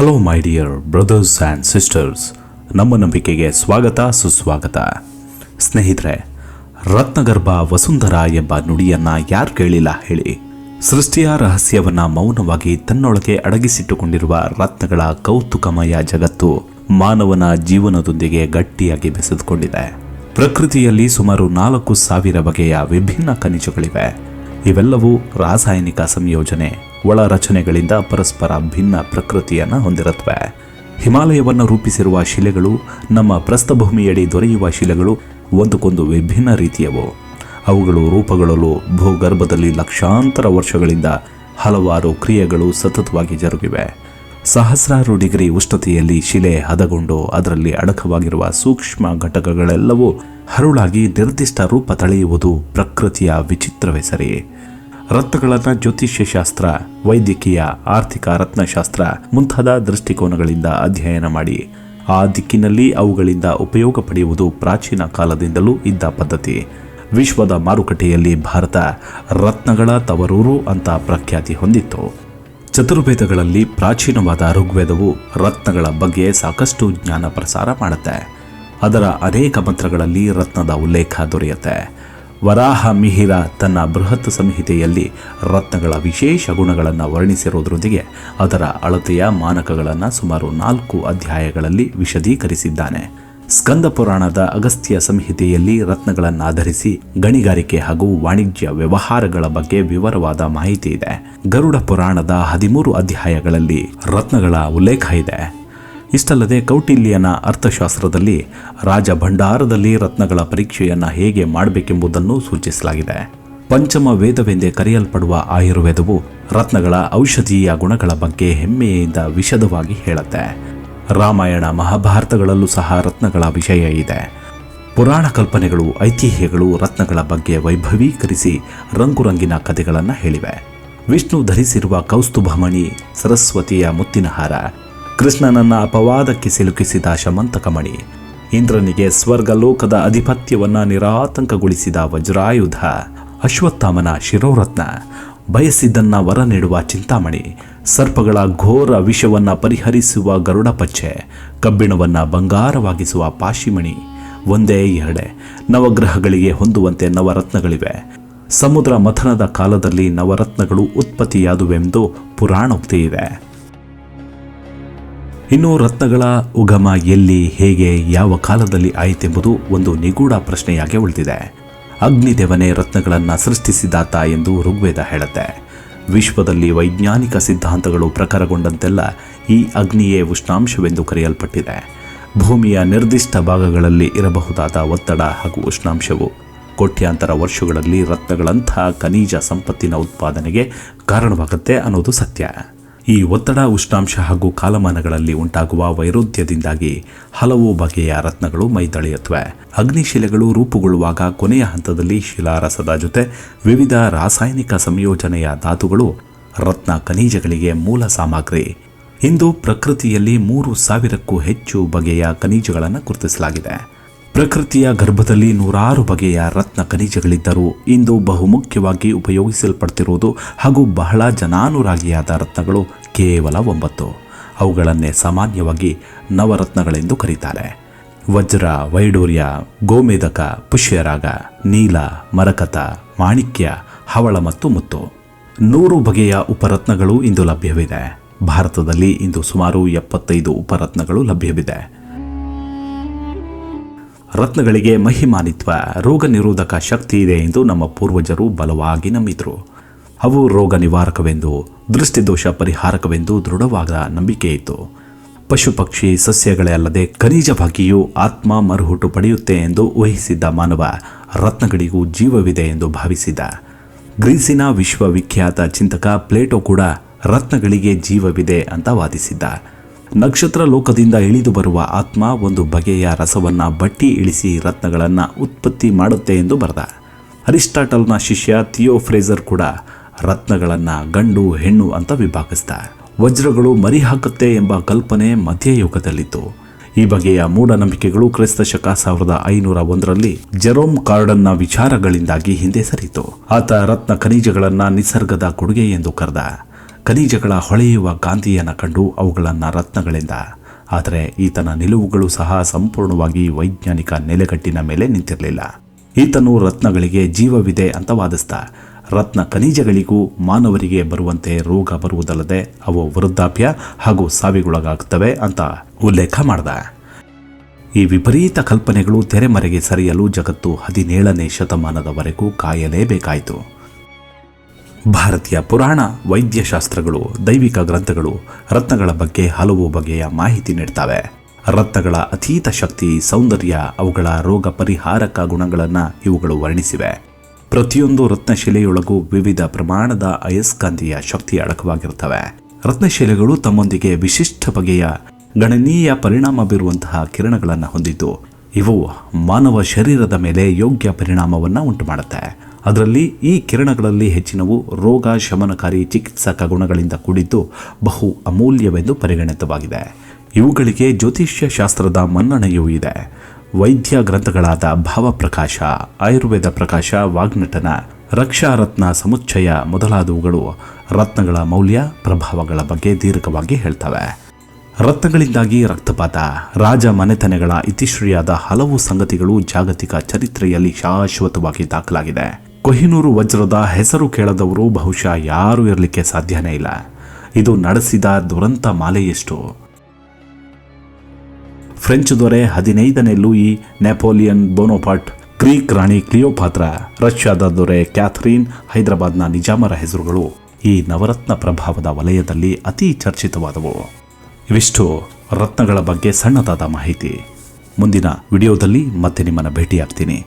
Hello my dear brothers and sisters ನಮ್ಮ ನಂಬಿಕೆಗೆ ಸ್ವಾಗತ, ಸುಸ್ವಾಗತ. ಸ್ನೇಹಿತರೆ, ರತ್ನಗರ್ಭ ವಸುಂಧರ ಎಂಬ ನುಡಿಯನ್ನು ಯಾರು ಕೇಳಿಲ್ಲ ಹೇಳಿ. ಸೃಷ್ಟಿಯ ರಹಸ್ಯವನ್ನು ಮೌನವಾಗಿ ತನ್ನೊಳಗೆ ಅಡಗಿಸಿಟ್ಟುಕೊಂಡಿರುವ ರತ್ನಗಳ ಕೌತುಕಮಯ ಜಗತ್ತು ಮಾನವನ ಜೀವನದೊಂದಿಗೆ ಗಟ್ಟಿಯಾಗಿ ಬೆಸೆದುಕೊಂಡಿದೆ. ಪ್ರಕೃತಿಯಲ್ಲಿ ಸುಮಾರು ನಾಲ್ಕು ಸಾವಿರ ಬಗೆಯ ವಿಭಿನ್ನ ಖನಿಜಗಳಿವೆ. ಇವೆಲ್ಲವೂ ರಾಸಾಯನಿಕ ಸಂಯೋಜನೆ. ಒಳ ರಚನೆಗಳಿಂದ ಪರಸ್ಪರ ಭಿನ್ನ ಪ್ರಕೃತಿಯನ್ನು ಹೊಂದಿರುತ್ತವೆ. ಹಿಮಾಲಯವನ್ನು ರೂಪಿಸಿರುವ ಶಿಲೆಗಳು, ನಮ್ಮ ಪ್ರಸ್ಥಭೂಮಿಯಡಿ ದೊರೆಯುವ ಶಿಲೆಗಳು ಒಂದಕ್ಕೊಂದು ವಿಭಿನ್ನ ರೀತಿಯವು. ಅವುಗಳು ರೂಪಗಳಲ್ಲೂ ಭೂಗರ್ಭದಲ್ಲಿ ಲಕ್ಷಾಂತರ ವರ್ಷಗಳಿಂದ ಹಲವಾರು ಕ್ರಿಯೆಗಳು ಸತತವಾಗಿ ಜರುಗಿವೆ. ಸಹಸ್ರಾರು ಡಿಗ್ರಿ ಉಷ್ಣತೆಯಲ್ಲಿ ಶಿಲೆ ಹದಗೊಂಡು ಅದರಲ್ಲಿ ಅಡಕವಾಗಿರುವ ಸೂಕ್ಷ್ಮ ಘಟಕಗಳೆಲ್ಲವೂ ಹರುಳಾಗಿ ನಿರ್ದಿಷ್ಟ ರೂಪ ತಳೆಯುವುದು ಪ್ರಕೃತಿಯ ವಿಚಿತ್ರವೇ ಸರಿ. ರತ್ನಗಳನ್ನು ಜ್ಯೋತಿಷ್ಯ ಶಾಸ್ತ್ರ ವೈದ್ಯಕೀಯ, ಆರ್ಥಿಕ ರತ್ನಶಾಸ್ತ್ರ ಮುಂತಾದ ದೃಷ್ಟಿಕೋನಗಳಿಂದ ಅಧ್ಯಯನ ಮಾಡಿ. ಆ ದಿಕ್ಕಿನಲ್ಲಿ ಅವುಗಳಿಂದ ಉಪಯೋಗ ಪಡೆಯುವುದು ಪ್ರಾಚೀನ ಕಾಲದಿಂದಲೂ ಇದ್ದ ಪದ್ಧತಿ. ವಿಶ್ವದ ಮಾರುಕಟ್ಟೆಯಲ್ಲಿ ಭಾರತ ರತ್ನಗಳ ತವರೂರು ಅಂತ ಪ್ರಖ್ಯಾತಿ ಹೊಂದಿತ್ತು. ಚತುರ್ವೇದಗಳಲ್ಲಿ ಪ್ರಾಚೀನವಾದ ಋಗ್ವೇದವು ರತ್ನಗಳ ಬಗ್ಗೆ ಸಾಕಷ್ಟು ಜ್ಞಾನ ಪ್ರಸಾರ ಮಾಡುತ್ತೆ. ಅದರ ಅನೇಕ ಮಂತ್ರಗಳಲ್ಲಿ ರತ್ನದ ಉಲ್ಲೇಖ ದೊರೆಯುತ್ತೆ. ವರಾಹ ಮಿಹಿರ ತನ್ನ ಬೃಹತ್ ಸಂಹಿತೆಯಲ್ಲಿ ರತ್ನಗಳ ವಿಶೇಷ ಗುಣಗಳನ್ನು ವರ್ಣಿಸಿರುವುದರೊಂದಿಗೆ ಅದರ ಅಳತೆಯ ಮಾನಕಗಳನ್ನು ಸುಮಾರು ನಾಲ್ಕು ಅಧ್ಯಾಯಗಳಲ್ಲಿ ವಿಶದೀಕರಿಸಿದ್ದಾನೆ. ಸ್ಕಂದ ಪುರಾಣದ ಅಗಸ್ತ್ಯ ಸಂಹಿತೆಯಲ್ಲಿ ರತ್ನಗಳನ್ನಾಧರಿಸಿ ಗಣಿಗಾರಿಕೆ ಹಾಗೂ ವಾಣಿಜ್ಯ ವ್ಯವಹಾರಗಳ ಬಗ್ಗೆ ವಿವರವಾದ ಮಾಹಿತಿ ಇದೆ. ಗರುಡ ಪುರಾಣದ ಹದಿಮೂರು ಅಧ್ಯಾಯಗಳಲ್ಲಿ ರತ್ನಗಳ ಉಲ್ಲೇಖ ಇದೆ. ಇಷ್ಟಲ್ಲದೆ ಕೌಟಿಲ್ಯನ ಅರ್ಥಶಾಸ್ತ್ರದಲ್ಲಿ ರಾಜ ಭಂಡಾರದಲ್ಲಿ ರತ್ನಗಳ ಪರೀಕ್ಷೆಯನ್ನು ಹೇಗೆ ಮಾಡಬೇಕೆಂಬುದನ್ನು ಸೂಚಿಸಲಾಗಿದೆ. ಪಂಚಮ ವೇದವೆಂದೇ ಕರೆಯಲ್ಪಡುವ ಆಯುರ್ವೇದವು ರತ್ನಗಳ ಔಷಧೀಯ ಗುಣಗಳ ಬಗ್ಗೆ ಹೆಮ್ಮೆಯಿಂದ ವಿಶದವಾಗಿ ಹೇಳುತ್ತೆ. ರಾಮಾಯಣ ಮಹಾಭಾರತಗಳಲ್ಲೂ ಸಹ ರತ್ನಗಳ ವಿಷಯ ಇದೆ. ಪುರಾಣ ಕಲ್ಪನೆಗಳು, ಐತಿಹ್ಯಗಳು ರತ್ನಗಳ ಬಗ್ಗೆ ವೈಭವೀಕರಿಸಿ ರಂಗುರಂಗಿನ ಕಥೆಗಳನ್ನು ಹೇಳಿವೆ. ವಿಷ್ಣು ಧರಿಸಿರುವ ಕೌಸ್ತುಭಮಣಿ ಸರಸ್ವತಿಯ ಮುತ್ತಿನ ಹಾರ. ಕೃಷ್ಣನನ್ನ ಅಪವಾದಕ್ಕೆ ಸಿಲುಕಿಸಿದ ಶಮಂತಕಮಣಿ ಇಂದ್ರನಿಗೆ ಸ್ವರ್ಗಲೋಕದ ಅಧಿಪತ್ಯವನ್ನ ನಿರಾತಂಕಗೊಳಿಸಿದ ವಜ್ರಾಯುಧ, ಅಶ್ವತ್ಥಾಮನ ಶಿರೋರತ್ನ, ಬಯಸಿದ್ದನ್ನ ವರ ನೀಡುವ ಚಿಂತಾಮಣಿ, ಸರ್ಪಗಳ ಘೋರ ವಿಷವನ್ನ ಪರಿಹರಿಸುವ ಗರುಡಪಚ್ಚೆ, ಕಬ್ಬಿಣವನ್ನ ಬಂಗಾರವಾಗಿಸುವ ಪಾಶಿಮಣಿ, ಒಂದೇ ಎರಡೆ ನವಗ್ರಹಗಳಿಗೆ ಹೊಂದುವಂತೆ ನವರತ್ನಗಳಿವೆ. ಸಮುದ್ರ ಮಥನದ ಕಾಲದಲ್ಲಿ ನವರತ್ನಗಳು ಉತ್ಪತ್ತಿಯಾದುವೆಂದು ಪುರಾಣೋಕ್ತಿ ಇದೆ. ಇನ್ನು ರತ್ನಗಳ ಉಗಮ ಎಲ್ಲಿ, ಹೇಗೆ, ಯಾವ ಕಾಲದಲ್ಲಿ ಆಯಿತೆಂಬುದು ಒಂದು ನಿಗೂಢ ಪ್ರಶ್ನೆಯಾಗಿ ಉಳಿದಿದೆ. ಅಗ್ನಿದೇವನೇ ರತ್ನಗಳನ್ನು ಸೃಷ್ಟಿಸಿದಾತ ಎಂದು ಋಗ್ವೇದ ಹೇಳುತ್ತೆ. ವಿಶ್ವದಲ್ಲಿ ವೈಜ್ಞಾನಿಕ ಸಿದ್ಧಾಂತಗಳು ಪ್ರಖರಗೊಂಡಂತೆಲ್ಲ ಈ ಅಗ್ನಿಯೇ ಉಷ್ಣಾಂಶವೆಂದು ಕರೆಯಲ್ಪಟ್ಟಿದೆ. ಭೂಮಿಯ ನಿರ್ದಿಷ್ಟ ಭಾಗಗಳಲ್ಲಿ ಇರಬಹುದಾದ ಒತ್ತಡ ಹಾಗೂ ಉಷ್ಣಾಂಶವು ಕೋಟ್ಯಾಂತರ ವರ್ಷಗಳಲ್ಲಿ ರತ್ನಗಳಂಥ ಖನಿಜ ಸಂಪತ್ತಿನ ಉತ್ಪಾದನೆಗೆ ಕಾರಣವಾಗುತ್ತೆ ಅನ್ನೋದು ಸತ್ಯ. ಈ ಒತ್ತಡ, ಉಷ್ಣಾಂಶ ಹಾಗೂ ಕಾಲಮಾನಗಳಲ್ಲಿ ಉಂಟಾಗುವ ವೈರುಧ್ಯದಿಂದಾಗಿ ಹಲವು ಬಗೆಯ ರತ್ನಗಳು ಮೈದಳೆಯುತ್ತವೆ. ಅಗ್ನಿಶಿಲೆಗಳು ರೂಪುಗೊಳ್ಳುವಾಗ ಕೊನೆಯ ಹಂತದಲ್ಲಿ ಶಿಲಾರಸದ ಜೊತೆ ವಿವಿಧ ರಾಸಾಯನಿಕ ಸಂಯೋಜನೆಯ ಧಾತುಗಳು ರತ್ನ ಖನಿಜಗಳಿಗೆ ಮೂಲ ಸಾಮಗ್ರಿ. ಇಂದು ಪ್ರಕೃತಿಯಲ್ಲಿ ಮೂರು ಸಾವಿರಕ್ಕೂ ಹೆಚ್ಚು ಬಗೆಯ ಖನಿಜಗಳನ್ನು ಗುರುತಿಸಲಾಗಿದೆ. ಪ್ರಕೃತಿಯ ಗರ್ಭದಲ್ಲಿ ನೂರಾರು ಬಗೆಯ ರತ್ನ ಖನಿಜಗಳಿದ್ದರೂ ಇಂದು ಬಹುಮುಖ್ಯವಾಗಿ ಉಪಯೋಗಿಸಲ್ಪಡ್ತಿರುವುದು ಹಾಗೂ ಬಹಳ ಜನಾನುರಾಗಿಯಾದ ರತ್ನಗಳು ಕೇವಲ ಒಂಬತ್ತು. ಅವುಗಳನ್ನೇ ಸಾಮಾನ್ಯವಾಗಿ ನವರತ್ನಗಳೆಂದು ಕರೀತಾರೆ. ವಜ್ರ, ವೈಡೂರ್ಯ, ಗೋಮೇಧಕ, ಪುಷ್ಯರಾಗ, ನೀಲ, ಮರಕತ, ಮಾಣಿಕ್ಯ, ಹವಳ ಮತ್ತು ಮುತ್ತು. ನೂರು ಬಗೆಯ ಉಪರತ್ನಗಳು ಇಂದು ಲಭ್ಯವಿದೆ. ಭಾರತದಲ್ಲಿ ಇಂದು ಸುಮಾರು ಎಪ್ಪತ್ತೈದು ಉಪರತ್ನಗಳು ಲಭ್ಯವಿದೆ. ರತ್ನಗಳಿಗೆ ಮಹಿಮಾನಿತ್ವ, ರೋಗ ನಿರೋಧಕ ಶಕ್ತಿ ಇದೆ ಎಂದು ನಮ್ಮ ಪೂರ್ವಜರು ಬಲವಾಗಿ ನಂಬಿದರು. ಅವು ರೋಗ ನಿವಾರಕವೆಂದು ದೃಷ್ಟಿದೋಷ ಪರಿಹಾರಕವೆಂದು ದೃಢವಾದ ನಂಬಿಕೆ ಇತ್ತು. ಪಶು ಪಕ್ಷಿ ಸಸ್ಯಗಳೇ ಅಲ್ಲದೆ ಖನಿಜ ಭಾಗಿಯು ಆತ್ಮ ಮರುಹುಟ್ಟು ಪಡೆಯುತ್ತೆ ಎಂದು ಊಹಿಸಿದ್ದ ಮಾನವ ರತ್ನಗಳಿಗೂ ಜೀವವಿದೆ ಎಂದು ಭಾವಿಸಿದ. ಗ್ರೀಸಿನ ವಿಶ್ವವಿಖ್ಯಾತ ಚಿಂತಕ ಪ್ಲೇಟೋ ಕೂಡ ರತ್ನಗಳಿಗೆ ಜೀವವಿದೆ ಅಂತ ವಾದಿಸಿದ್ದ. ನಕ್ಷತ್ರ ಲೋಕದಿಂದ ಇಳಿದು ಬರುವ ಆತ್ಮ ಒಂದು ಬಗೆಯ ರಸವನ್ನ ಬಟ್ಟಿ ಇಳಿಸಿ ರತ್ನಗಳನ್ನು ಉತ್ಪತ್ತಿ ಮಾಡುತ್ತೆ ಎಂದು ಬರೆದ. ಅರಿಸ್ಟಾಟಲ್ನ ಶಿಷ್ಯ ಥಿಯೋ ಫ್ರೇಜರ್ ಕೂಡ ರತ್ನಗಳನ್ನು ಗಂಡು, ಹೆಣ್ಣು ಅಂತ ವಿಭಾಗಿಸಿದ. ವಜ್ರಗಳು ಮರಿ ಹಾಕುತ್ತೆ ಎಂಬ ಕಲ್ಪನೆ ಮಧ್ಯಯುಗದಲ್ಲಿತ್ತು. ಈ ಬಗೆಯ ಮೂಢನಂಬಿಕೆಗಳು ಕ್ರಿಸ್ತ ಶಕ ಸಾವಿರದ ಐನೂರ ಒಂದರಲ್ಲಿ ಜೆರೋಮ್ ಕಾರ್ಡನ್ನ ವಿಚಾರಗಳಿಂದಾಗಿ ಹಿಂದೆ ಸರಿತು ಆತ ರತ್ನ ಖನಿಜಗಳನ್ನು ನಿಸರ್ಗದ ಕೊಡುಗೆ ಎಂದು ಕರೆದ. ಖನಿಜಗಳ ಹೊಳೆಯುವ ಗಾಂಧಿಯನ್ನು ಕಂಡು ಅವುಗಳನ್ನು ರತ್ನಗಳಿಂದ. ಆದರೆ ಈತನ ನಿಲುವುಗಳು ಸಹ ಸಂಪೂರ್ಣವಾಗಿ ವೈಜ್ಞಾನಿಕ ನೆಲೆಗಟ್ಟಿನ ಮೇಲೆ ನಿಂತಿರಲಿಲ್ಲ. ಈತನು ರತ್ನಗಳಿಗೆ ಜೀವವಿದೆ ಅಂತ ವಾದಿಸ್ತ ರತ್ನ ಖನಿಜಗಳಿಗೂ ಮಾನವರಿಗೆ ಬರುವಂತೆ ರೋಗ ಬರುವುದಲ್ಲದೆ ಅವು ವೃದ್ಧಾಪ್ಯ ಹಾಗೂ ಸಾವಿಗೊಳಗಾಗುತ್ತವೆ ಅಂತ ಉಲ್ಲೇಖ ಮಾಡ್ದ. ಈ ವಿಪರೀತ ಕಲ್ಪನೆಗಳು ತೆರೆಮರೆಗೆ ಸರಿಯಲು ಜಗತ್ತು ಹದಿನೇಳನೇ ಶತಮಾನದವರೆಗೂ ಕಾಯಲೇಬೇಕಾಯಿತು. ಭಾರತೀಯ ಪುರಾಣ, ವೈದ್ಯಶಾಸ್ತ್ರಗಳು, ದೈವಿಕ ಗ್ರಂಥಗಳು, ರತ್ನಗಳ ಬಗ್ಗೆ ಹಲವು ಬಗೆಯ ಮಾಹಿತಿ ನೀಡ್ತವೆ. ರತ್ನಗಳ ಅತೀತ ಶಕ್ತಿ, ಸೌಂದರ್ಯ, ಅವುಗಳ ರೋಗ ಪರಿಹಾರಕ ಗುಣಗಳನ್ನು ಇವುಗಳು ವರ್ಣಿಸಿವೆ. ಪ್ರತಿಯೊಂದು ರತ್ನಶಿಲೆಯೊಳಗೂ ವಿವಿಧ ಪ್ರಮಾಣದ ಅಯಸ್ಕಾಂತೀಯ ಶಕ್ತಿ ಅಡಕವಾಗಿರುತ್ತವೆ. ರತ್ನಶಿಲೆಗಳು ತಮ್ಮೊಂದಿಗೆ ವಿಶಿಷ್ಟ ಬಗೆಯ ಗಣನೀಯ ಪರಿಣಾಮ ಬೀರುವಂತಹ ಕಿರಣಗಳನ್ನು ಹೊಂದಿದ್ದು, ಇವು ಮಾನವ ಶರೀರದ ಮೇಲೆ ಯೋಗ್ಯ ಪರಿಣಾಮವನ್ನು ಉಂಟು ಮಾಡುತ್ತೆ ಅದರಲ್ಲಿ ಈ ಕಿರಣಗಳಲ್ಲಿ ಹೆಚ್ಚಿನವು ರೋಗ ಶಮನಕಾರಿ ಚಿಕಿತ್ಸಕ ಗುಣಗಳಿಂದ ಕೂಡಿದ್ದು ಬಹು ಅಮೂಲ್ಯವೆಂದು ಪರಿಗಣಿತವಾಗಿದೆ. ಇವುಗಳಿಗೆ ಜ್ಯೋತಿಷ್ಯ ಶಾಸ್ತ್ರದ ಮನ್ನಣೆಯೂ ಇದೆ. ವೈದ್ಯ ಗ್ರಂಥಗಳಾದ ಭಾವಪ್ರಕಾಶ, ಆಯುರ್ವೇದ ಪ್ರಕಾಶ, ವಾಗ್ನಟನ, ರಕ್ಷಾರತ್ನ ಸಮುಚ್ಚಯ ಮೊದಲಾದವುಗಳು ರತ್ನಗಳ ಮೌಲ್ಯ, ಪ್ರಭಾವಗಳ ಬಗ್ಗೆ ದೀರ್ಘವಾಗಿ ಹೇಳ್ತವೆ. ರತ್ನಗಳಿಂದಾಗಿ ರಕ್ತಪಾತ, ರಾಜ ಮನೆತನೆಗಳ ಇತಿಶ್ರೀಯಾದ ಹಲವು ಸಂಗತಿಗಳು ಜಾಗತಿಕ ಚರಿತ್ರೆಯಲ್ಲಿ ಶಾಶ್ವತವಾಗಿ ದಾಖಲಾಗಿದೆ. ಕೊಹಿನೂರು ವಜ್ರದ ಹೆಸರು ಕೇಳದವರು ಬಹುಶಃ ಯಾರೂ ಇರಲಿಕ್ಕೆ ಸಾಧ್ಯನೇ ಇಲ್ಲ. ಇದು ನಡೆಸಿದ ದುರಂತ ಮಾಲೆಯಷ್ಟು? ಫ್ರೆಂಚ್ ದೊರೆ ಹದಿನೈದನೇ ಲೂಯಿ ನೆಪೋಲಿಯನ್ ಬೋನೋಪಾಟ್ ಗ್ರೀಕ್ ರಾಣಿ ಕ್ಲಿಯೋಪಾತ್ರ, ರಷ್ಯಾದ ದೊರೆ ಕ್ಯಾಥರೀನ್, ಹೈದರಾಬಾದ್ನ ನಿಜಾಮರ ಹೆಸರುಗಳು ಈ ನವರತ್ನ ಪ್ರಭಾವದ ವಲಯದಲ್ಲಿ ಅತಿ ಚರ್ಚಿತವಾದವು. ಇವಿಷ್ಟು ರತ್ನಗಳ ಬಗ್ಗೆ ಸಣ್ಣದಾದ ಮಾಹಿತಿ. ಮುಂದಿನ ವಿಡಿಯೋದಲ್ಲಿ ಮತ್ತೆ ನಿಮ್ಮನ್ನು ಭೇಟಿಯಾಗ್ತೀನಿ.